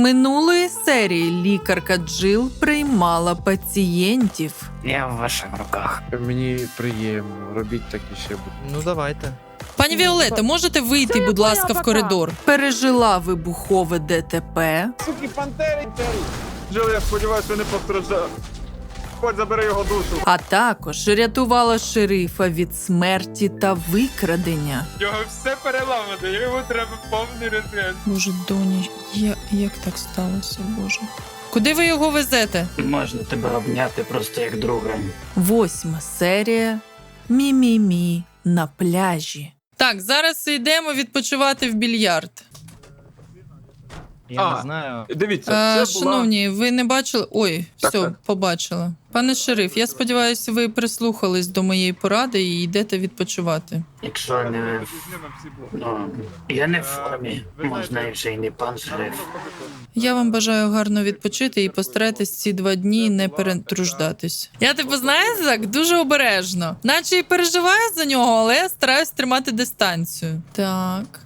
Минулої серії лікарка Джил приймала пацієнтів. Я в ваших руках. Мені приємно, робіть так і ще буде. Ну давайте. Пані Віолета, можете вийти, будь ласка, в коридор? Пережила вибухове ДТП, Суки, пантери! Джил, я сподіваюся, не постраждали. Хоч забери його душу. а також рятувала шерифа від смерті та викрадення. Його все переламано, йому треба повний ретрет. Боже, доні, я, як так сталося, Боже? Куди ви його везете? Можна тебе обняти просто як друга. Восьма серія Мі-мі-мі на пляжі. Так, зараз йдемо відпочивати в більярд. Я А. не знаю. Дивіться, Е, це була... шановні, ви не бачили? Ой, Так, все, так. побачила. Пане шериф, я сподіваюся, ви прислухались до моєї поради і йдете відпочивати. Якщо не в- Візьмемо всі блоки. ну, я не в формі, можна і вже й не пан шериф. Я вам бажаю гарно відпочити і постарайтесь ці два дні не перетруждатись. Я типу, знаєте, так дуже обережно, наче і переживаю за нього, але я стараюсь тримати дистанцію. Так.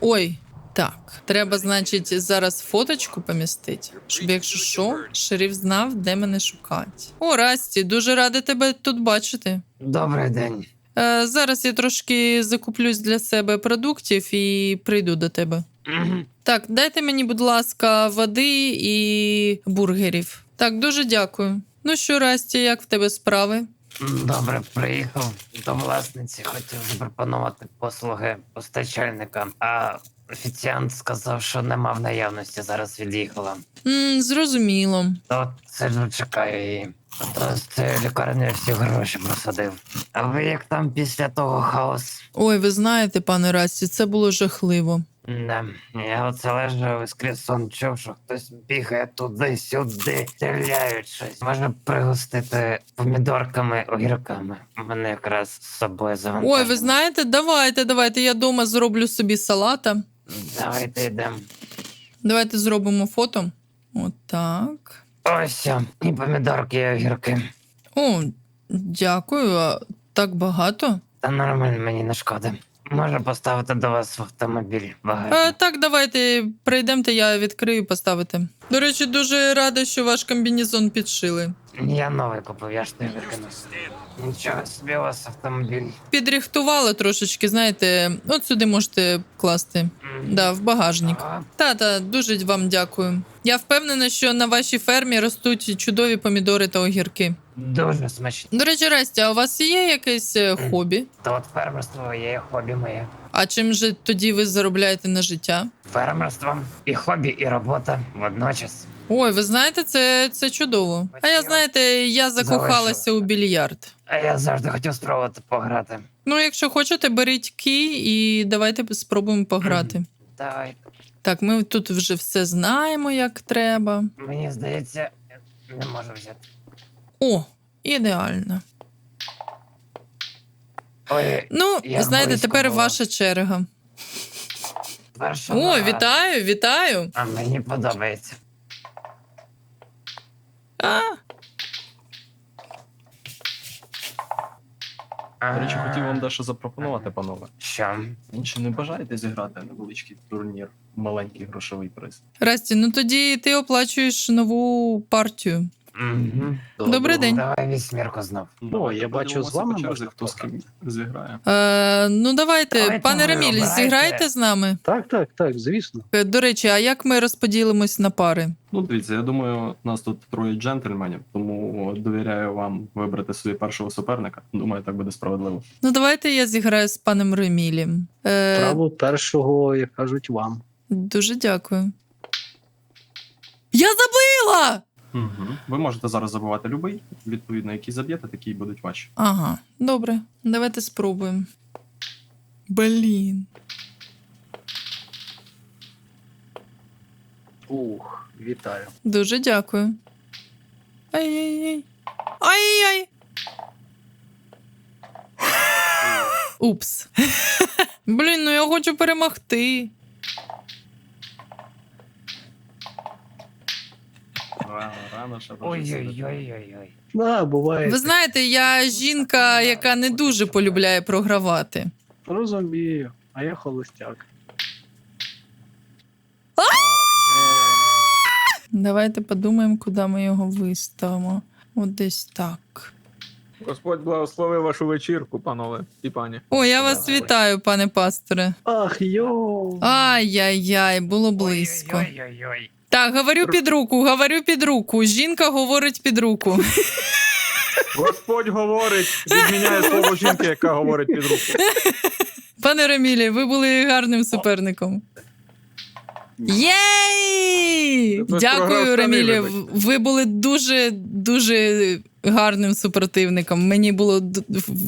Ой. Так, треба, значить, зараз фоточку помістити, щоб якщо що, шериф знав, де мене шукати. О, Расті, дуже рада тебе тут бачити. Добрий день. Е, зараз я трошки закуплюсь для себе продуктів і прийду до тебе. Мгм. Так, дайте мені, будь ласка, води і бургерів. Так, дуже дякую. Ну що, Расті, як в тебе справи? Добре, приїхав до власниці, хотів запропонувати послуги постачальника, а офіціант сказав, що нема в наявності, зараз від'їхала. м зрозуміло. То сиджу, чекаю її. А То з цієї лікарні всі гроші просадив. А ви як там після того хаос? Ой, ви знаєте, пане Расті, це було жахливо. Не, я оце лежав і скрізь сон чув, що хтось бігає туди-сюди, стріляють щось. Може пригостити помідорками, огірками. Мене якраз з собою завантажили. Ой, ви знаєте, давайте, давайте. Я дома зроблю собі салата. Давайте йдемо. Давайте зробимо фото. Отак. Ось, і помідорки, і огірки. О, дякую. А так багато. Та нормально мені не шкода. Можу поставити до вас в автомобіль багато. Е, так, давайте прийдемте, я відкрию поставити. До речі, дуже рада, що ваш комбінезон підшили. Я новий купив, я ж не викинув. Нічого собі у вас автомобіль. Підрихтувала трошечки, знаєте, от сюди можете класти. Да, в багажник. А, Та-та, дуже вам дякую. Я впевнена, що на вашій фермі ростуть чудові помідори та огірки. Дуже смачно. До речі, Растя, а у вас є якесь е, хобі? То от фермерство є хобі моє. А чим же тоді ви заробляєте на життя? Фермерство і хобі, і робота водночас. Ой, ви знаєте, це, це чудово. А я знаєте, я закохалася у більярд. А я завжди хотів спробувати пограти. Ну, якщо хочете, беріть кі і давайте спробуємо пограти. Давай. Так, ми тут вже все знаємо, як треба. Мені здається, не можу взяти. О, ідеально. Ой, Ну, Я знаєте, близько тепер була. ваша черга. перша. О, нога. вітаю, вітаю. А мені подобається. А, До речі, хотів вам дещо запропонувати, панове. Що? Чи не бажаєте зіграти невеличкий турнір, маленький грошовий приз? Расті, ну тоді ти оплачуєш нову партію. Угу. Добрий день. Давай вісьмірку знов. Ну, я бачу, з вами можна хто з ким зіграє. Е, ну, давайте, Давайте пане ви Раміль, обирайте. зіграйте з нами. Так, так, так, звісно. Е, До речі, а як ми розподілимось на пари? Ну, дивіться, я думаю, нас тут троє джентльменів, тому довіряю вам вибрати собі першого суперника. Думаю, так буде справедливо. Ну, давайте я зіграю з паном Ремілем. Е, Право першого, як кажуть, вам. Дуже дякую. Я забила! Угу. Ви можете зараз забивати любий, відповідно, який заб'єте, такі й будуть ваші. Ага, добре. Давайте спробуємо. Блін. Ух, вітаю. Дуже дякую. Ай-яй-яй. Ай-яй-яй. Упс. Блін, ну я хочу перемогти. Рано, рано ще Ой-ой-ой-ой-ой. Да, буває. Ви знаєте, я жінка, яка не дуже полюбляє програвати. Розумію. А я холостяк. Давайте подумаємо, куди ми його виставимо. От десь так. Господь благословив вашу вечірку, панове і пані. О, я вас вітаю, пане пасторе. Ах, йоу. Ай-яй-яй, було близько. Ой-ой-ой. Так, говорю під руку, говорю під руку. Жінка говорить під руку. Господь говорить, відміняє слово жінки, яка говорить під руку. Пане Ремілі, ви були гарним суперником. Єй! Дякую, Рамілі. Ремілі. Ви були дуже дуже гарним супротивником. Мені було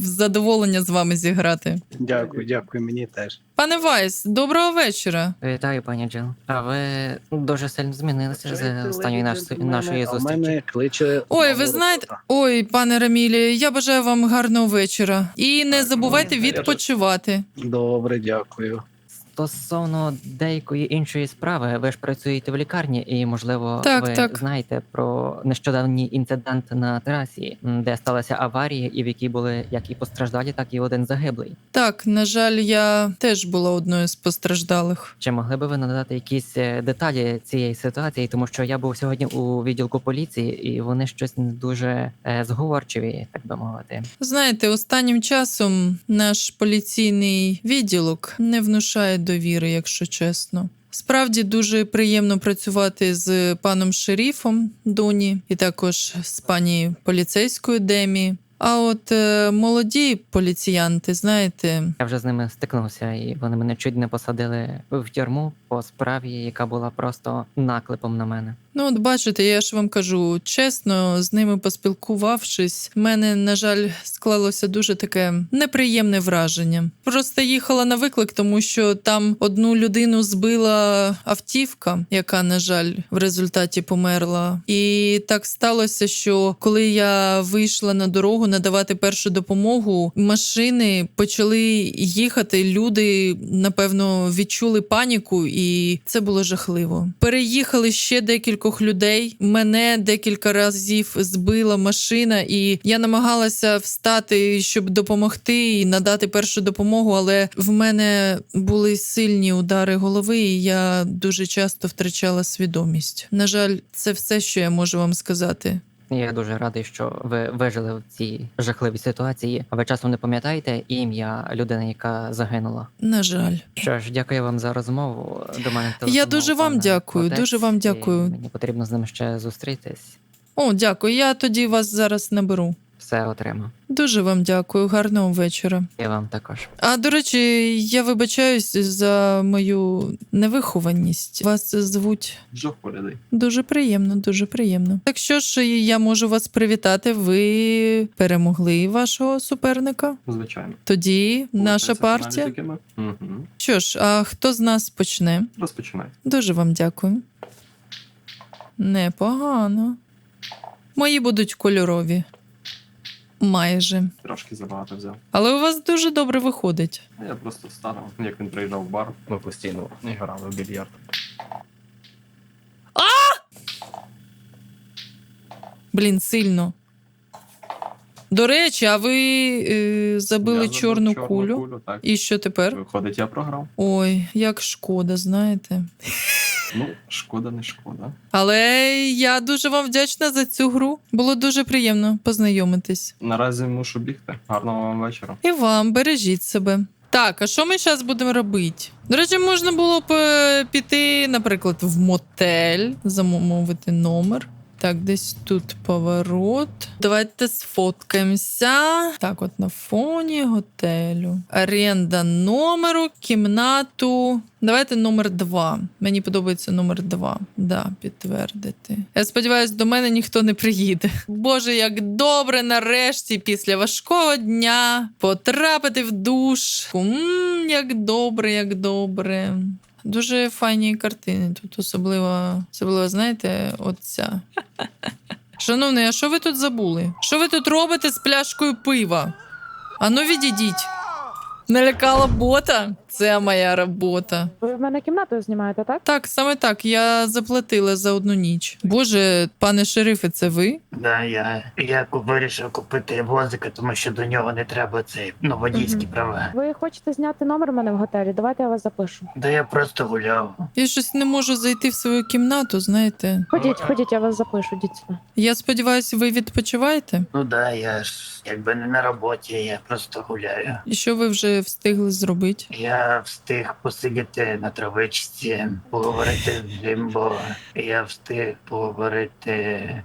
задоволення з вами зіграти. Дякую, дякую, мені теж. Пане Вайс, доброго вечора. Вітаю, пані Джил. А ви дуже сильно змінилися з останньої наш... нашої А зустрічі. мене кличе. Ой, ви знаєте, ой, пане Рамілі, я бажаю вам гарного вечора. І не Так, забувайте ну, відпочивати. Добре, дякую. Стосовно деякої іншої справи, ви ж працюєте в лікарні, і можливо, Так, ви так. знаєте про нещодавній інцидент на трасі, де сталася аварія, і в якій були як і постраждалі, так і один загиблий. Так, на жаль, я теж була одною з постраждалих. Чи могли би ви надати якісь е, деталі цієї ситуації? Тому що я був сьогодні у відділку поліції, і вони щось не дуже е, зговорчиві, так. Знаєте, останнім часом наш поліційний відділок не внушає довіри, якщо чесно. Справді дуже приємно працювати з паном шеріфом Доні і також з пані поліцейською Демі. А от е, молоді поліціянти, знаєте, Я вже з ними стикнувся, і вони мене чуть не посадили в тюрму по справі, яка була просто наклепом на мене. Ну, от бачите, я ж вам кажу чесно, з ними поспілкувавшись, в мене, на жаль, склалося дуже таке неприємне враження. Просто їхала на виклик, тому що там одну людину збила автівка, яка, на жаль, в результаті померла. І так сталося, що коли я вийшла на дорогу надавати першу допомогу, машини почали їхати. Люди, напевно, відчули паніку, і це було жахливо. Переїхали ще декількох людей. Мене декілька разів збила машина, і я намагалася встати, щоб допомогти і надати першу допомогу. Але в мене були сильні удари голови, і я дуже часто втрачала свідомість. На жаль, це все, що я можу вам сказати. Я дуже радий, що ви вижили в цій жахливій ситуації. А ви часом не пам'ятаєте ім'я людини, яка загинула? На жаль. Що ж, дякую вам за розмову. До мене Я дуже вам дякую, отець, дуже вам дякую. Мені потрібно з ним ще зустрітись. О, дякую. Я тоді вас зараз наберу. Все отримав. Дуже вам дякую. Гарного вечора. І вам також. А до речі, я вибачаюсь за мою невихованість. Вас звуть Джо Холідей. дуже приємно, дуже приємно. Так що ж, я можу вас привітати. Ви перемогли вашого суперника. Звичайно. Тоді наша партія. Угу. Що ж, а хто з нас почне? Розпочинайте. Дуже вам дякую. Непогано. Мої будуть кольорові. Майже. Трошки забагато взяв. Але у вас дуже добре виходить. Я просто встанув, як він приїжджав в бар. Ми постійно грали в більярд. Блін, сильно. До речі, а ви е, забили Я забив чорну, чорну кулю. так. І що тепер? Виходить, я програв. Ой, як шкода, знаєте. Ну, шкода, не шкода. Але я дуже вам вдячна за цю гру. Було дуже приємно познайомитись. Наразі мушу бігти. Гарного вам вечора. І вам бережіть себе. Так, а що ми зараз будемо робити? До речі, можна було б е, піти, наприклад, в мотель, замовити номер. Так, десь тут поворот. Давайте сфоткаємося. Так, от на фоні готелю. Оренда номеру, кімнату. Давайте номер два. Мені подобається номер два. Да, підтвердити. Я сподіваюся, до мене ніхто не приїде. Боже, як добре нарешті після важкого дня потрапити в душ. М, як добре, як добре. Дуже файні картини. Тут особливо, особливо, знаєте, отця. Шановний, а що ви тут забули? Що ви тут робите з пляшкою пива? Ану, відійдіть. Налякала бота. Це моя робота. Ви в мене кімнату знімаєте, так? Так, саме так. Я заплатила за одну ніч. Боже, пане шерифе, це ви? Да, я, я ку- вирішив купити возика, тому що до нього не треба цей ну, водійські Мгм. права. Ви хочете зняти номер у мене в готелі? Давайте я вас запишу. Да я просто гуляв. Я щось не можу зайти в свою кімнату, знаєте. Ходіть, ходіть, я вас запишу, йдіть сюди. Я сподіваюся, ви відпочиваєте? Ну да, я ж якби не на роботі, я просто гуляю. І що ви вже встигли зробити? Я встиг посидіти на травичці, поговорити з Джимбо. Я встиг поговорити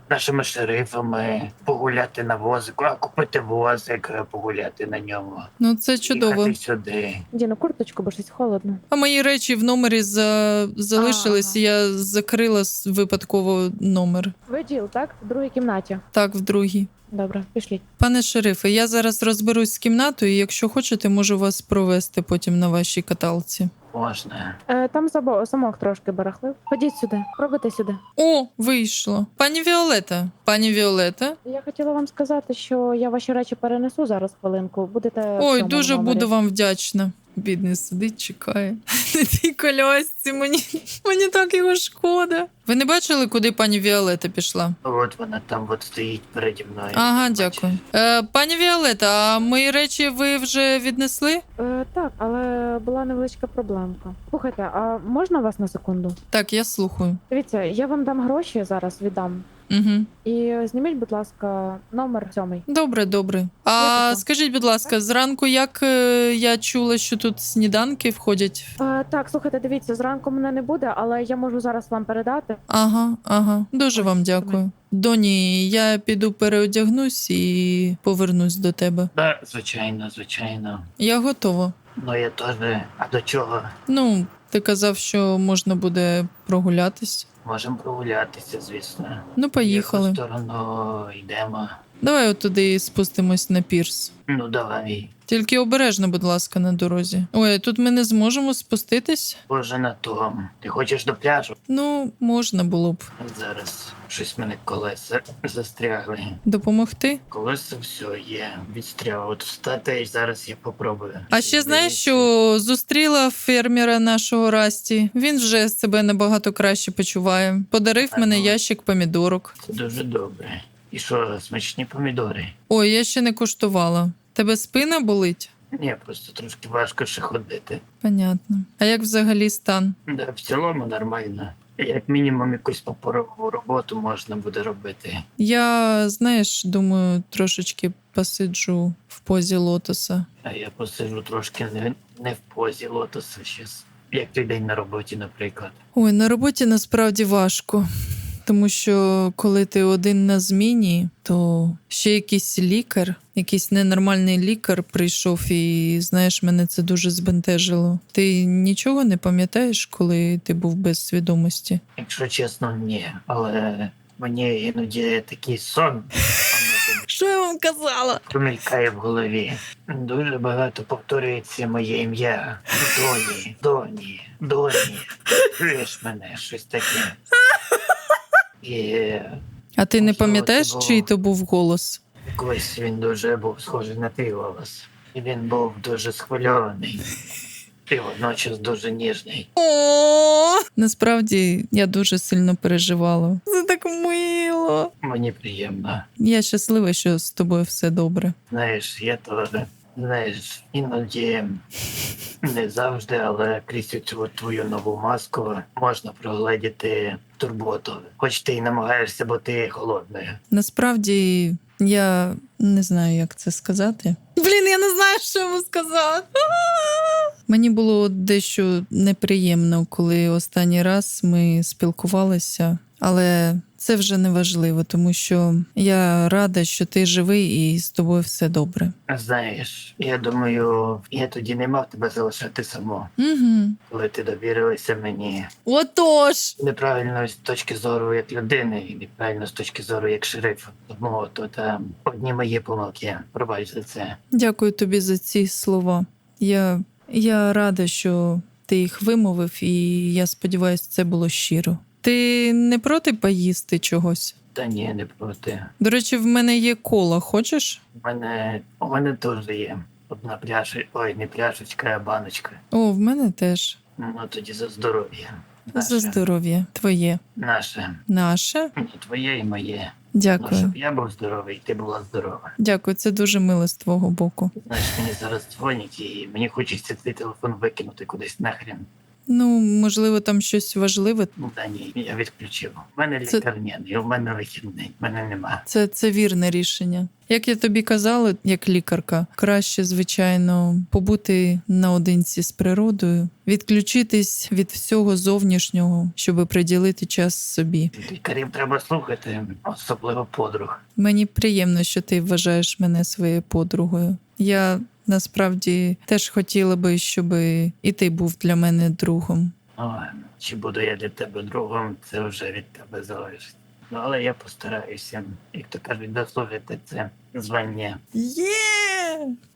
з нашими шерифами, погуляти на возику, а купити возик, погуляти на ньому. Ну, це чудово. Їхати сюди. Діно, курточку, бо щось холодно. А мої речі в номері за... залишились, і я закрила випадково номер. Ви Джіл, так? В другій кімнаті. Так, в другій. Добре, пішліть. Пане шерифе, я зараз розберусь з кімнатою, і якщо хочете, можу вас провести потім на вашій каталці. Можна. Е, там забо- замок трошки барахлив. Ходіть сюди, пробуйте сюди. О, вийшло. Пані Віолета. Пані Віолета. Я хотіла вам сказати, що я ваші речі перенесу зараз хвилинку. Будете в Ой, цьому дуже номері. буду вам вдячна. Бідний сидить, чекає. На тій колясці мені, мені так його шкода. Ви не бачили, куди пані Віолета пішла? От вона там от стоїть переді мною. Ага, дякую. Е, пані Віолета, а мої речі ви вже віднесли? Е, так, але була невеличка проблемка. Слухайте, а можна вас на секунду? Так, я слухаю. Дивіться, я вам дам гроші зараз віддам. Угу. І зніміть, будь ласка, номер сьомий. Добре, добре. А Я скажіть, будь ласка, зранку як е, я чула, що тут сніданки входять? Е, так, слухайте, дивіться, зранку мене не буде, але я можу зараз вам передати. Ага, ага. Дуже вам дякую. Доні, я піду переодягнусь і повернусь до тебе. Да, звичайно, звичайно. Я готова. Ну я теж. А до чого? Ну, ти казав, що можна буде прогулятись. Можемо прогулятися, звісно. Ну, В поїхали. яку сторону йдемо. Давай отуди спустимось на пірс. Ну давай. Тільки обережно, будь ласка, на дорозі. Ой, тут ми не зможемо спуститись. Боже на том. Ти хочеш до пляжу? Ну, можна було б Зараз щось мене колеса застрягли. допомогти. Колеса все є. Відстряг. От встати і зараз я попробую. А ще знаєш, що зустріла фермера нашого Расті. Він вже себе набагато краще почуває. Подарив мене Ага. ящик помідорок. Це дуже добре. І що, смачні помідори? Ой, я ще не куштувала. Тебе спина болить? Ні, просто трошки важко ще ходити. Понятно. А як взагалі стан? Да, в цілому нормально. Як мінімум якусь паперову роботу можна буде робити. Я, знаєш, думаю, трошечки посиджу в позі лотоса. А я посиджу трошки не, не в позі лотоса щас. Як той день на роботі, наприклад. Ой, на роботі насправді важко. Тому що коли ти один на зміні, то ще якийсь лікар, якийсь ненормальний лікар прийшов, і знаєш, мене це дуже збентежило. Ти нічого не пам'ятаєш, коли ти був без свідомості? Якщо чесно, ні. Але мені іноді такий сон Що я вам казала? промількає в голові. Дуже багато повторюється моє ім'я. Доні, доні, доні. Чуєш мене, щось таке. І А ти не Можливо, пам'ятаєш, це було- чий то був голос? колись він дуже був схожий на твій голос. І він був дуже схвильований. І водночас дуже ніжний. О, насправді я дуже сильно переживала. Це так мило. Мені приємно. Я щаслива, що з тобою все добре. Знаєш, я то, знаєш, іноді не завжди, але крізь цю твою нову маску можна прогледіти турботу. Хоч ти й намагаєшся бути холодною. Насправді я не знаю, як це сказати. Блін, я не знаю, що йому сказати. Мені було дещо неприємно, коли останній раз ми спілкувалися, але це вже не важливо, тому що я рада, що ти живий і з тобою все добре. Знаєш, я думаю, я тоді не мав тебе залишати само, Угу. коли ти довірилася мені. Отож. Неправильно з точки зору як людини, і неправильно з точки зору як шерифа. Тому то там одні мої помилки. Пробач за це. Дякую тобі за ці слова. Я, я рада, що ти їх вимовив, і я сподіваюся, це було щиро. Ти не проти поїсти чогось? Та ні, не проти. До речі, в мене є кола, хочеш? У мене у мене теж є. одна пляшечка, ой, не пляшечка, а баночка. О, в мене теж. Ну тоді за здоров'я. За здоров'я. Твоє. Наше. Наше. Ні, твоє і моє. Ну, Дякую. щоб я був здоровий, і ти була здорова. Дякую, це дуже мило з твого боку. Знаєш, мені зараз дзвонять, і мені хочеться цей телефон викинути кудись нахрен. Ну, можливо, там щось важливе. Ну та ні, я відключив. У мене Це- лікарняний, у мене вихідний, в мене нема. Це, це вірне рішення. Як я тобі казала, як лікарка, краще, звичайно, побути наодинці з природою, відключитись від всього зовнішнього, щоб приділити час собі. Лікарів треба слухати, особливо подруг. Мені приємно, що ти вважаєш мене своєю подругою. Я насправді теж хотіла би, щоб і ти був для мене другом. О, чи буду я для тебе другом, це вже від тебе залежить. Ну, але я постараюся, як то кажуть, дослужити це звання. Є!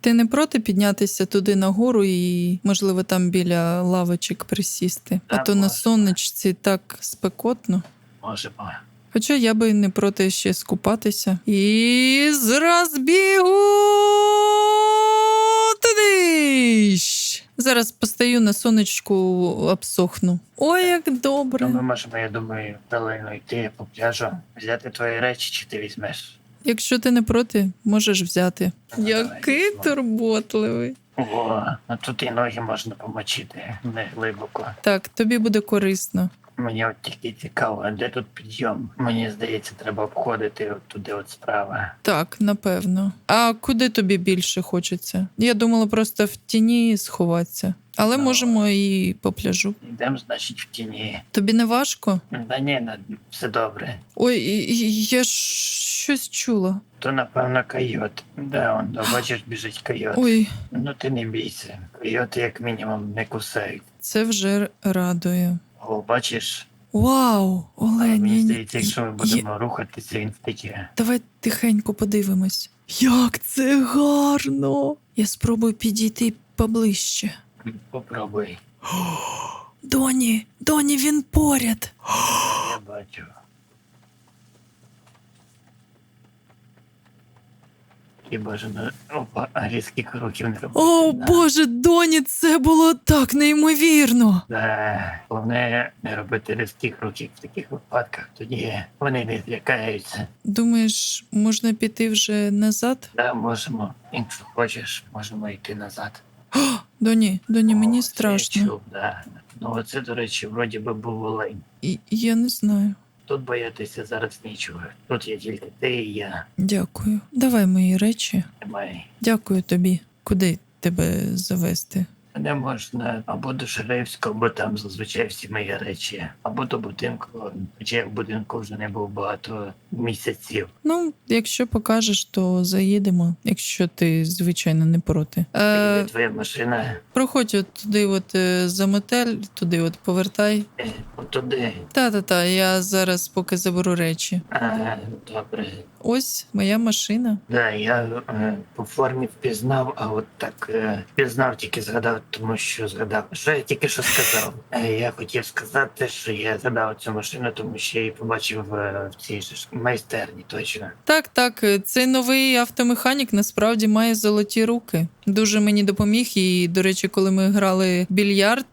Ти не проти піднятися туди нагору і, можливо, там біля лавочок присісти. А Так, то на сонечці так спекотно. Можемо. Хоча я би не проти ще скупатися. І з розбігу туди. Зараз постаю на сонечку, обсохну. Ой, як добре. Ну, ми можемо, я думаю, далеко йти по пляжу, взяти твої речі, чи ти візьмеш. Якщо ти не проти, можеш взяти. Ну, Який давай, турботливий. О, а тут і ноги можна помочити не глибоко. Так, тобі буде корисно. Мені от тільки цікаво, а де тут підйом? Мені здається, треба обходити от туди от справа. Так, напевно. А куди тобі більше хочеться? Я думала просто в тіні сховатися. Але Ну. можемо і по пляжу. Йдемо, значить, в тіні. Тобі не важко? Да ні, на- все добре. Ой, я ж щось чула. То, напевно, койот. Да, он, бачиш, біжить койот. Ой, Ну ти не бійся. Койоти, як мінімум, не кусають. це вже радує. О, бачиш, Вау, Олень, мені ні- здається, якщо ми є- будемо рухатися, він втече. Давай тихенько подивимось. Як це гарно! Я спробую підійти поближче. Попробуй. Доні, доні, він поряд. Я бачу. І бажано. Опа, різких рухів не робити. О, да. Боже, доні, це було так неймовірно. Да. Головне не робити різких рухів в таких випадках. Тоді вони не злякаються. Думаєш, можна піти вже назад? Да, можемо. Якщо хочеш, можемо йти назад. Доні, доні, О, я страшно. чув, да. Ну, оце, до речі, вроді би був олень. І, я не знаю. Тут боятися зараз нічого. Тут є тільки ти і я. Дякую. Давай мої речі. Немає. Дякую тобі. Куди тебе завести? Мене можна або до Шеревського, бо там зазвичай всі мої речі, або до будинку. Хоча я в будинку вже не був багато місяців. Ну, якщо покажеш, то заїдемо, якщо ти, звичайно, не проти. Де Е, твоя машина проходь от туди, от е, за мотель, туди от повертай. е, туди. Та-та-та, я зараз поки заберу речі. А, добре. Ось моя машина. Да, я е, по формі впізнав, а от так е, впізнав, тільки згадав, тому що згадав. Що я тільки що сказав? Е, я хотів сказати, що я згадав цю машину, тому що я її побачив е, в цій ж майстерні, точно. Так, так, е, цей новий автомеханік насправді має золоті руки. Дуже мені допоміг. І, до речі, коли ми грали більярд,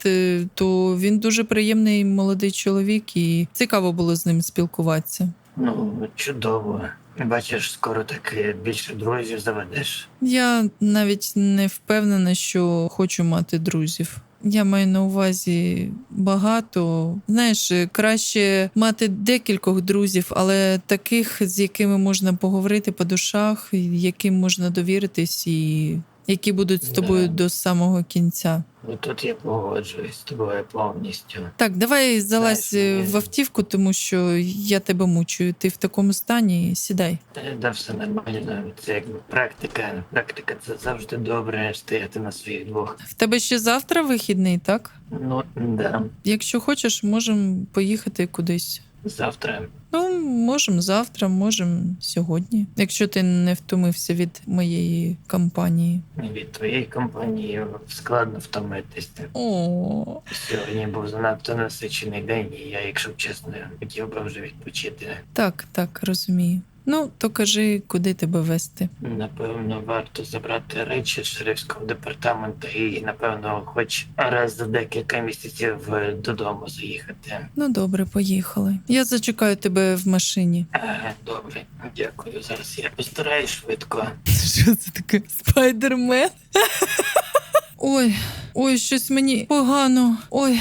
то він дуже приємний молодий чоловік, і цікаво було з ним спілкуватися. Ну, чудово. Бачиш, скоро таки більше друзів заведеш. Я навіть не впевнена, що хочу мати друзів. Я маю на увазі багато. Знаєш, краще мати декількох друзів, але таких, з якими можна поговорити по душах, яким можна довіритись, і які будуть з тобою Да. до самого кінця. Ну тут я погоджуюсь з тобою повністю. Так, давай залазь е, в автівку, тому що я тебе мучую. Ти в такому стані. Сідай. Та да, все нормально. Це як практика. Практика це завжди добре стояти на своїх двох. В тебе ще завтра вихідний, так? Ну, да, Якщо хочеш, можемо поїхати кудись. Завтра. Ну, можемо завтра, можемо сьогодні. Якщо ти не втомився від моєї компанії. Від твоєї компанії складно втомитися. О, Сьогодні був занадто насичений день, і я, якщо чесно, хотів би вже відпочити. так, так, розумію. Ну, то кажи, куди тебе вести. Напевно, варто забрати речі з шерифського департаменту і, напевно, хоч раз за декілька місяців е, додому заїхати. Ну, добре, поїхали. Я зачекаю тебе в машині. Е, Добре, дякую. Зараз я постараюсь швидко. Що це таке? Спайдермен? Ой, ой, щось мені погано. Ой,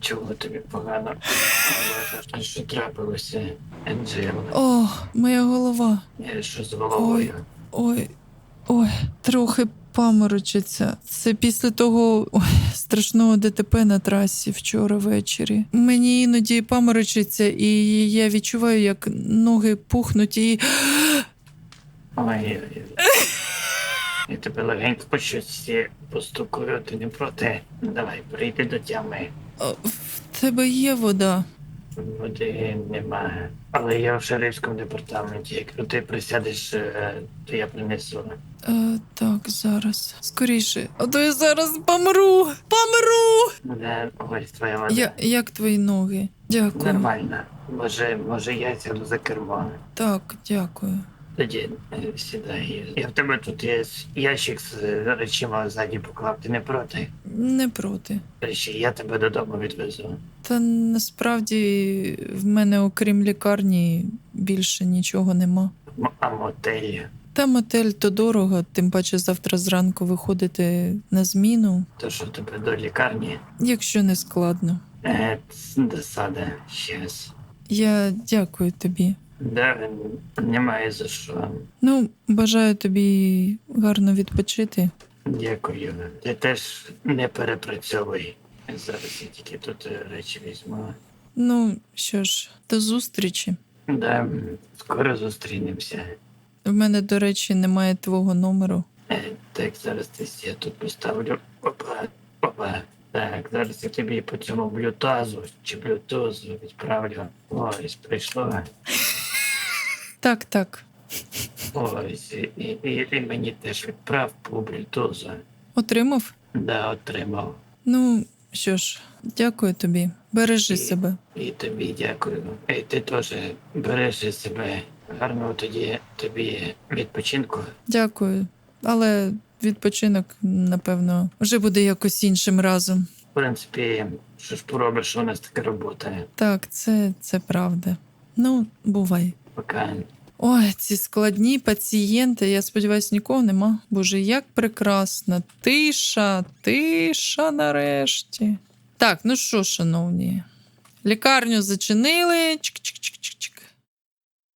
Чого тобі погано? Але що трапилося, Енджело? о, моя голова. Що з головою? Ой, ой, трохи паморочиться. Це після того ой, страшного ДТП на трасі вчора ввечері. Мені іноді паморочиться, і я відчуваю, як ноги пухнуть і. Ой, ой. Я тебе легенько по щось постукую, ти не проти. Давай, прийди до тями. О, В тебе є вода. Води немає. Але я в шерифському департаменті. Якщо ти присядеш, е, то я принесу. Е, так, зараз. Скоріше. А то я зараз помру. Помру! Де ось твоя вода. Я, як твої ноги? Дякую. Нормально. Може, може я сяду за кермо. Так, дякую. Тоді е, сідай. Я в тебе тут є ящик з речима ззаді поклав. Ти не проти? Не проти. Речі, я тебе додому відвезу. Та насправді в мене, окрім лікарні, більше нічого нема. М- А мотель. Та мотель то дорого, тим паче завтра зранку виходити на зміну, То що тебе до лікарні? якщо не складно. Е, ц- досада. Щас. Я дякую тобі. Да, немає за що. Ну, бажаю тобі гарно відпочити. Дякую. Ти теж не перепрацьовуй. Зараз я тільки тут е, речі візьму. Ну що ж, до зустрічі. Да, скоро зустрінемося. В мене, до речі, немає твого номеру. Е, так, зараз десь я тут поставлю. Опа, опа. Так, зараз я тобі по цьому блютазу чи блютузу відправлю. Ось, прийшло. Так, так. Ось, і, і, і мені теж відправ по блютузу. Отримав? Да, отримав. Ну, що ж, дякую тобі. Бережи себе. І тобі дякую. І ти теж бережи себе. Гарного тоді тобі відпочинку. Дякую. Але відпочинок, напевно, вже буде якось іншим разом. В принципі, що ж поробиш, у нас така робота. Так, це, це правда. Ну, бувай. Пока. Ой, ці складні пацієнти. Я сподіваюся, нікого нема. Боже, як прекрасно. Тиша, тиша нарешті. Так, ну що, шановні, лікарню зачинили. Чик-чик-чик-чик-чик.